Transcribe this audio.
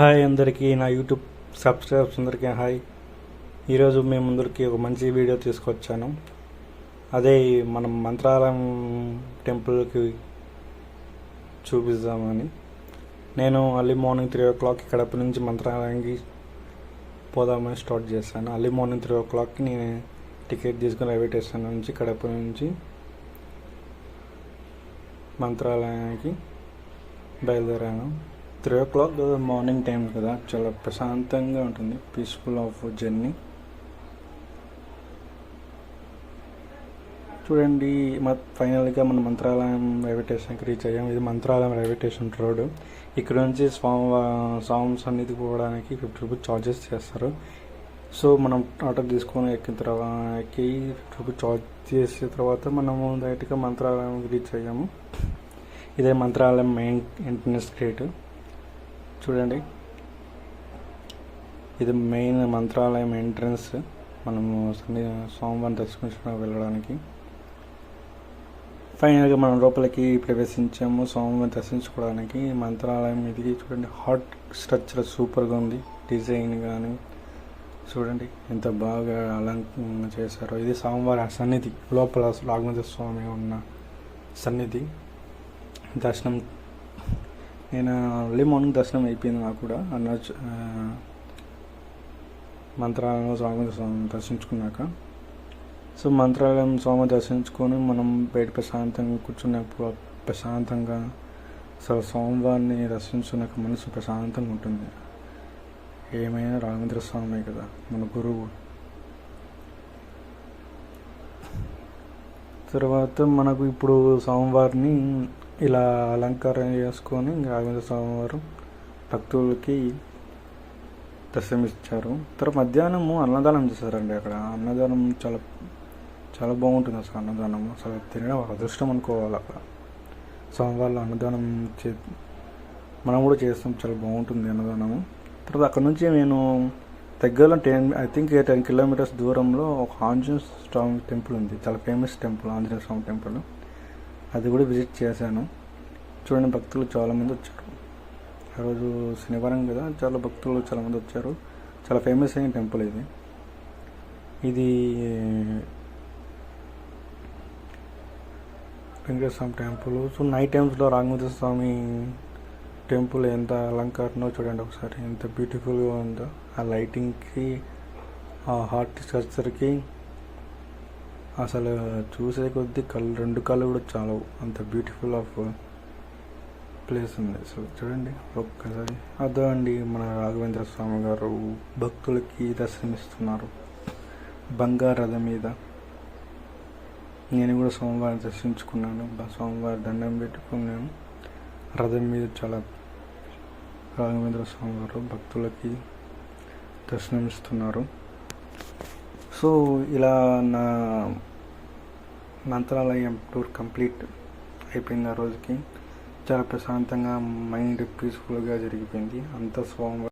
Hi అందరికీ నా YouTube subscribers అందరికీ హాయ్. ఈరోజు మేము ముందరికి ఒక మంచి వీడియో తీసుకొచ్చాను. అదే మనం మంత్రాలయం టెంపుల్కి చూపిద్దామని. నేను early morning three o'clock Kadapa నుంచి మంత్రాలయానికి పోదామని స్టార్ట్ చేశాను. అర్లీ మార్నింగ్ త్రీ ఓ క్లాక్కి నేను టికెట్ తీసుకుని రైల్వే స్టేషన్ నుంచి కడప నుంచి మంత్రాలయానికి బయలుదేరాను. Three o'clock morning time కదా. చాలా ప్రశాంతంగా ఉంటుంది. పీస్ఫుల్ ఆఫ్ జర్నీ చూడండి ఫైనల్గా మన మంత్రాలయం రైల్వే స్టేషన్కి రీచ్ అయ్యాం. ఇది మంత్రాలయం రైల్వే స్టేషన్ రోడ్ ఇక్కడ నుంచి స్వామి స్వామి సన్నిధికి పోవడానికి ఫిఫ్టీ రూపీస్ చార్జెస్ చేస్తారు. సో మనం ఆటో తీసుకొని ఎక్కిన తర్వాత ఎక్కి ఫిఫ్టీ రూపీస్ చార్జ్ చేసిన తర్వాత మనము డైరెక్ట్గా మంత్రాలయంకి రీచ్ అయ్యాము. ఇదే మంత్రాలయం మెయిన్ ఎంట్రన్స్ గేట్ చూడండి. ఇది మెయిన్ మంత్రాలయం ఎంట్రన్స్ మనము సన్ని సోమవారం దర్శించడం వెళ్ళడానికి. ఫైనల్గా మనం లోపలికి ప్రవేశించాము. సోమవారం దర్శించుకోవడానికి. మంత్రాలయం ఇది చూడండి. హాట్ స్ట్రక్చర్ సూపర్గా ఉంది. డిజైన్ కానీ చూడండి. ఎంత బాగా అలంకరణ చేశారో. ఇది సోమవారం సన్నిధి. లోపల రాఘవేంద్ర స్వామి ఉన్న సన్నిధి. దర్శనం నేను ఎర్లీ మార్నింగ్ దర్శనం అయిపోయింది నాకు కూడా. అన్న మంత్రాలయం స్వామి స్వామి దర్శించుకున్నాక. సో మంత్రాలయం స్వామి దర్శించుకొని మనం బయట ప్రశాంతంగా కూర్చున్నప్పుడు ప్రశాంతంగా అసలు స్వామివారిని దర్శించుకున్నాక మనసు ప్రశాంతంగా ఉంటుంది. ఏమైనా రాఘవేంద్ర స్వామి కదా మన గురువు. తర్వాత మనకు ఇప్పుడు స్వామివారిని ఇలా అలంకారం చేసుకొని రాఘవేంద్ర స్వామివారం భక్తులకి దర్శనమిచ్చారు తర్వాత మధ్యాహ్నము అన్నదానం చేశారండి అక్కడ. అన్నదానం చాలా చాలా బాగుంటుంది అసలు అన్నదానం అసలు తినడం ఒక అదృష్టం అనుకోవాలి అక్కడ. సోమవారం అన్నదానం చే మనం కూడా చేస్తాం. చాలా బాగుంటుంది అన్నదానము. తర్వాత అక్కడ నుంచి నేను దగ్గరలో ten I think ten kilometers దూరంలో ఒక ఆంజనేయ స్వామి టెంపుల్ ఉంది. చాలా famous temple Anjaneya Swamy temple. అది కూడా విజిట్ చేశాను. చూడండి భక్తులు చాలామంది వచ్చారు. ఆ రోజు శనివారం కదా చాలా భక్తులు చాలామంది వచ్చారు. చాలా ఫేమస్ అయిన టెంపుల్ ఇది. ఇది Venkateswara Swamy temple so night టైమ్స్లో రాఘవేంద్ర స్వామి టెంపుల్ ఎంత అలంకరణో చూడండి ఒకసారి. ఎంత బ్యూటిఫుల్గా ఉందో. ఆ లైటింగ్కి ఆ హార్ట్ స్ట్రక్చర్కి అసలు చూసే కొద్దీ కళ్ళు రెండు కళ్ళు కూడా చాలా అంత బ్యూటిఫుల్ ఆఫ్ ప్లేస్ ఉంది. సో చూడండి ఒక్కసారి. అదో అండి మన రాఘవేంద్ర స్వామి గారు భక్తులకి దర్శనమిస్తున్నారు. బంగారు రథం మీద. నేను కూడా సోమవారం దర్శించుకున్నాను. సోమవారం దండం పెట్టుకున్నాను రథం మీద చాలా రాఘవేంద్ర స్వామి గారు భక్తులకి దర్శనమిస్తున్నారు. సో ఇలా నా మంత్రాలయం టూర్ కంప్లీట్ అయిపోయింది ఆ రోజుకి చాలా ప్రశాంతంగా మైండ్ పీస్ఫుల్గా జరిగిపోయింది. అంత స్వామి